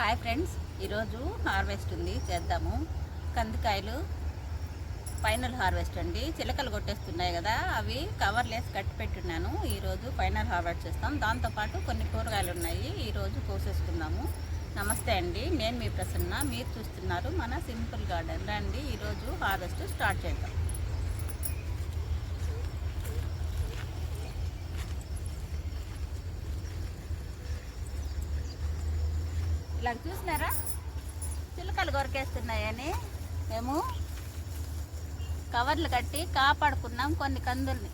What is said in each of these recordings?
Hi friends ఈరోజు harvest ఉంది చేద్దాము. కందికాయలు ఫైనల్ హార్వెస్ట్ అండి. చిలకలు కొట్టేస్తున్నాయి కదా అవి కవర్లు కట్టి పెట్టున్నాను. ఈరోజు ఫైనల్ హార్వెస్ట్ చేస్తాం. దాంతోపాటు కొన్ని కూరగాయలు ఉన్నాయి. ఈరోజు కోసేసుకుందాము. నమస్తే అండి నేను మీ ప్రసన్న. మీరు చూస్తున్నారు మన సింపుల్ గార్డెన్. రండి ఈరోజు హార్వెస్ట్ స్టార్ట్ చేద్దాం. ఇలా చూసినారా? చిలుకలు కొరికేస్తున్నాయని. మేము కవర్లు కట్టి కాపాడుకున్నాం కొన్ని కందుల్ని.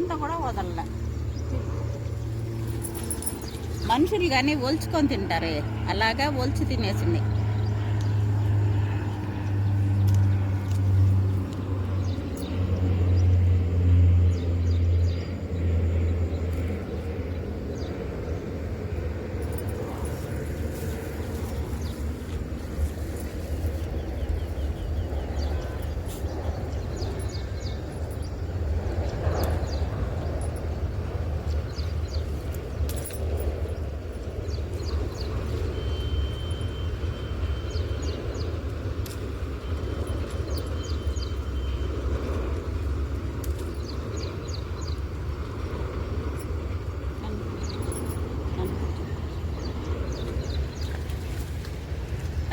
కింద కూడా వదలలే. మనుషులు కానీ ఒల్చుకొని తింటారే. అలాగా ఒలిచి తినేసింది.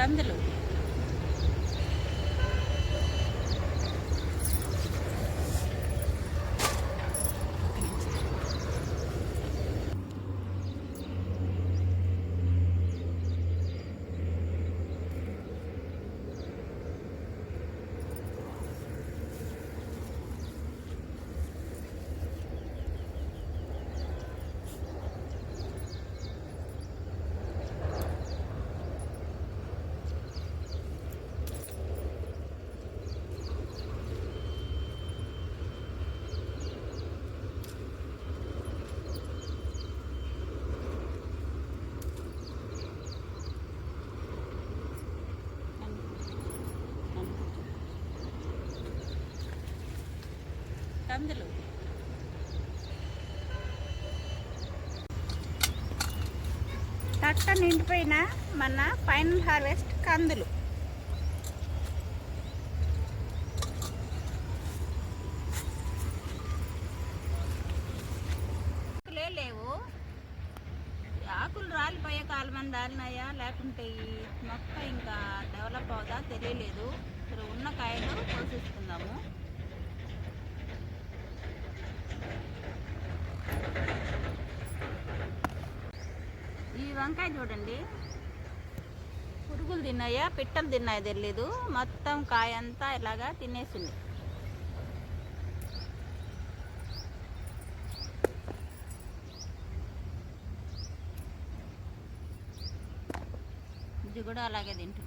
కందులు కందులు తట్ట నిండిపోయిన మన ఫైనల్ హార్వెస్ట్ కందులు. ఆకులే లేవు. ఆకులు రాలిపోయే కాలం దారినాయా? లేకుంటే ఈ మొక్క ఇంకా డెవలప్ అవుదా? తెలియలేదు. ఇక్కడ ఉన్న కాయలు కోసేసుకుందాము ఈ వంకాయ చూడండి. పురుగులు తిన్నాయా? పిట్టలు తిన్నాయో తెలియదు మొత్తం కాయ అంతా ఇలాగా తినేసింది. ఇది కూడా అలాగే తింటుంది.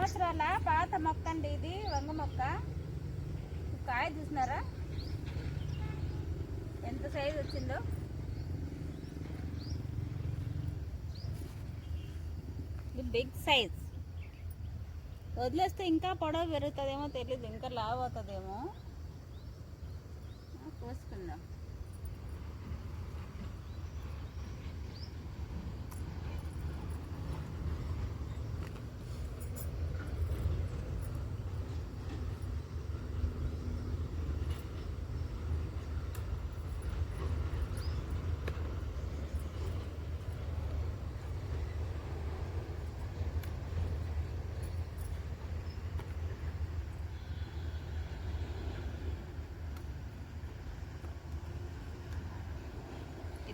సంవత్సరాల పాత మొక్క అండి ఇది వంగ మొక్క. కాయ చూసినారా? ఎంత సైజు వచ్చిందో? ఇది బిగ్ సైజ్ వదిలేస్తే ఇంకా పొడవు పెరుగుతుందేమో తెలియదు ఇంకా లావ్ అవుతుందేమో. కోసుకుందాం.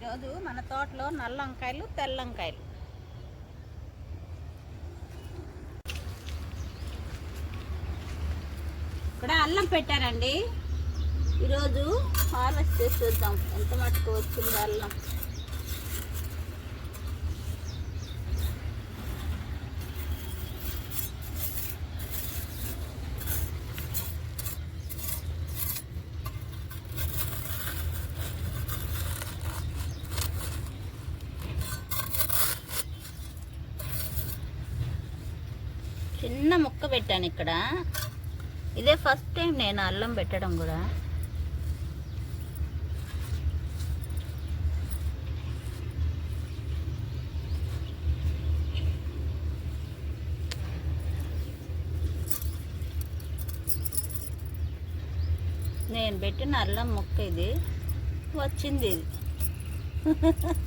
ఈరోజు మన తోటలో నల్ల వంకాయలు తెల్ల వంకాయలు ఇక్కడ అల్లం పెట్టారండి. ఈరోజు హార్వెస్ట్ చేసి చూద్దాం ఎంత మటుకు వచ్చిందో అల్లం? చిన్న ముక్క పెట్టాను ఇక్కడ. ఇదే ఫస్ట్ టైం నేను అల్లం పెట్టడం కూడా. నేను పెట్టిన అల్లం ముక్క ఇది. వచ్చింది ఇది.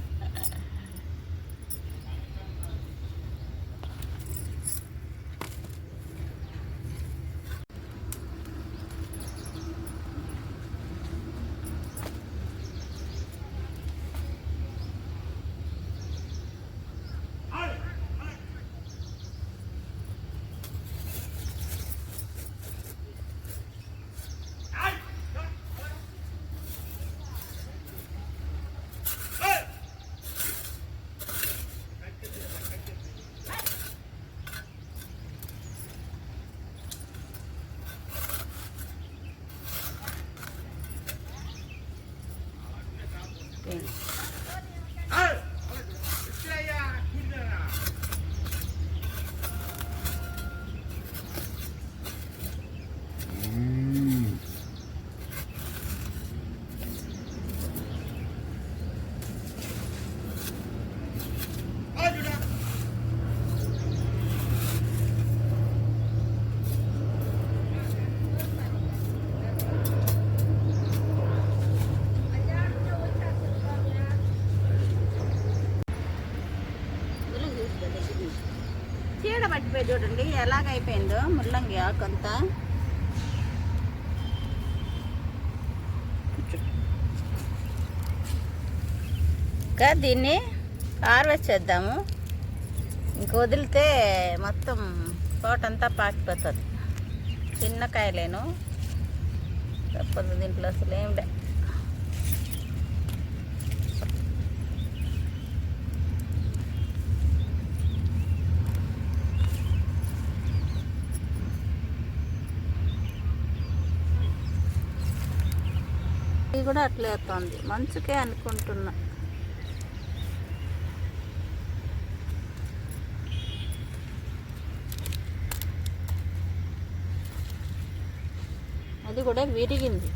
చీడ పట్టిపోయి చూడండి. ఎలాగైపోయిందో ముల్లంగి ఆకంతా ఇంకా దీన్ని హార్వెస్ట్ చేద్దాము. ఇంక వదిలితే మొత్తం తోటంతా పాకిపోతుంది. చిన్న కాయలేను. తప్పదు దీంట్లో అసలు ఏం లే. ఇది కూడా అట్లే వస్తుంది మంచుకే అనుకుంటున్నా. అది కూడా విరిగింది.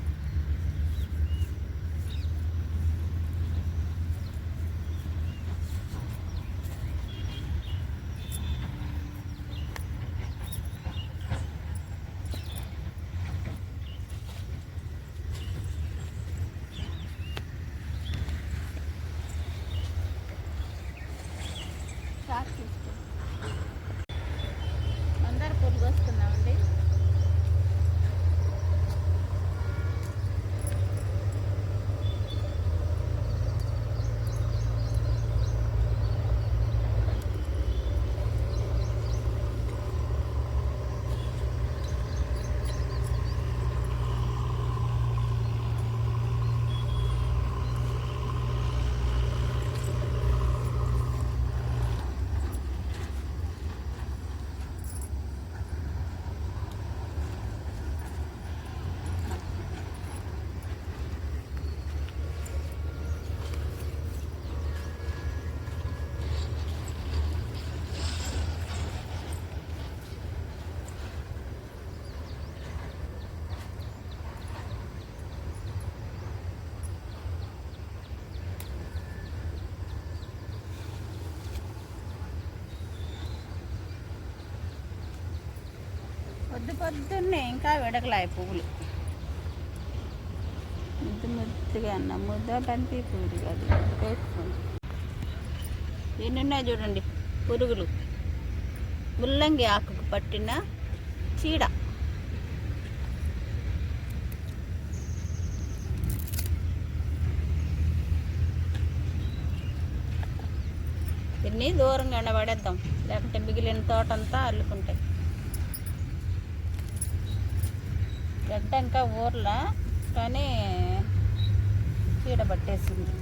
పొద్దు పొద్దున్నే ఇంకా విడకలాయి పువ్వులు. ముద్దు ముద్దుగా అన్న ముద్దటంటే పువ్వులు కాదు వేసుకోండి ఎన్ని ఉన్నాయి చూడండి పురుగులు. ముల్లంగి ఆకుకు పట్టిన చీడ. దీన్ని దూరంగా ఎండబడేద్దాం లేకుంటే మిగిలిన తోట అంతా అల్లుకుంటాయి. గడ్డ ఇంకా ఊర్లా కానీ చీడ పట్టేసింది.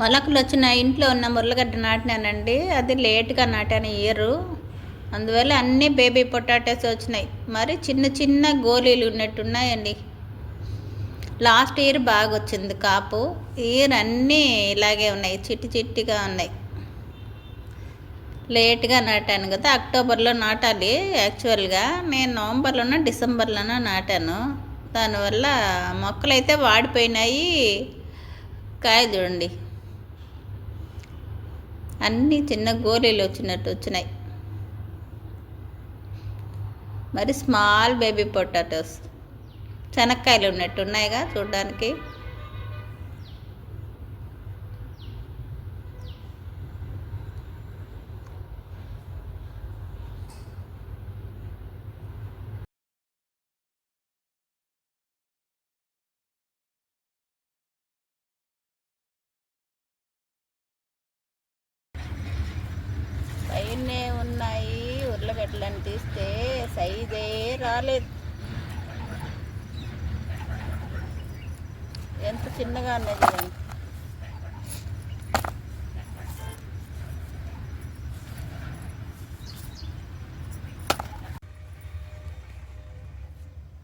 మొలకలు వచ్చిన ఇంట్లో ఉన్న మురళగడ్డ నాటినానండి. అది లేట్గా నాటాను ఇయరు. అందువల్ల అన్నీ బేబీ పొటాటోస్ వచ్చినాయి. మరి చిన్న చిన్న గోళీలు ఉన్నట్టున్నాయండి. లాస్ట్ ఇయర్ బాగా వచ్చింది కాపు. ఇయర్ అన్నీ ఇలాగే ఉన్నాయి. చిట్టి చిట్టిగా ఉన్నాయి. లేట్గా నాటాను కదా అక్టోబర్లో నాటాలి యాక్చువల్గా. నేను నవంబర్లోనో డిసెంబర్లోనో నాటాను. దానివల్ల మొక్కలు అయితే వాడిపోయినాయి. కాయ చూడండి. అన్నీ చిన్న గోళీలు వచ్చినట్టు వచ్చినాయి. మరి స్మాల్ బేబీ పొటాటోస్. శనక్కాయలు ఉన్నట్టు ఉన్నాయిగా చూడడానికి. పైనే ఉన్నాయి ఉర్లగడ్డలను తీస్తే సైజే రాలేదు. ఎంత చిన్నగా ఉన్నది చూడండి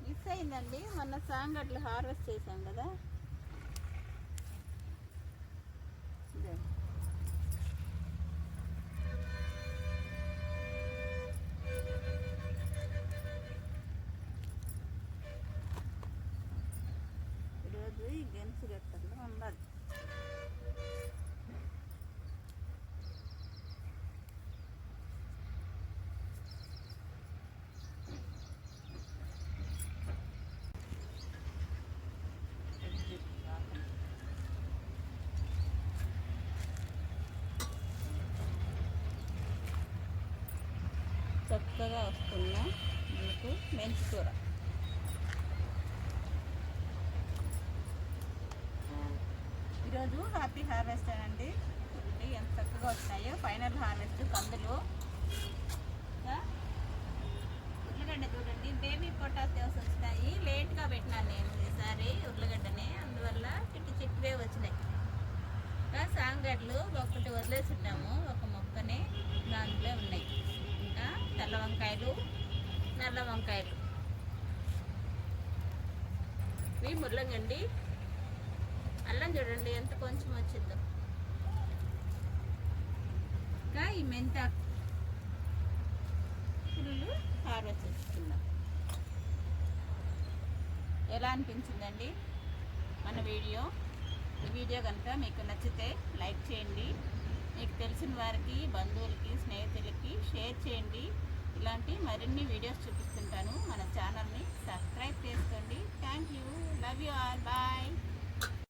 మిస్ అయిందండి మొన్న సాంగడ్లు హార్వెస్ట్ చేశాం కదా ఇదే. ఈరోజు ఈ గెన్స్ గట్టల్లో ఉండాలి చక్కగా వస్తున్న మీకు మెంతి కూర. ఈరోజు హ్యాపీ హార్వెస్ట్ అండి చూడండి ఎంత చక్కగా వచ్చినాయో. ఫైనల్ హార్వెస్ట్ కందులు. ఉర్లగడ్డ చూడండి. బేబీ పొటాటోస్ వచ్చినాయి. లేట్గా పెట్టినాను నేను ఈసారి ఉర్లగడ్డని. అందువల్ల చిట్టు చిట్టువే వచ్చినాయి. సాంగడ్లు ఒకటి వదిలేసి ఉన్నాము. ఒక మొక్కని దాంట్లో ఉన్నాయి. ఇంకా తెల్ల వంకాయలు నల్ల వంకాయలు. ఇవి ముర్లంగండి అల్లం చూడండి ఎంత కొంచెం వచ్చిందో. ఇంకా ఈ మెంత పుల్లు హార్వెస్ట్ చేసుకుందాం. ఎలా అనిపించిందండి మన వీడియో? ఈ వీడియో కనుక మీకు నచ్చితే లైక్ చేయండి. మీకు తెలిసిన వారికి బంధువులకి స్నేహితులకి షేర్ చేయండి. ఇలాంటి మరిన్ని వీడియోస్ చూపిస్తుంటాను. మన ఛానల్ని సబ్స్క్రైబ్ చేసుకోండి. Thank you. Love you all bye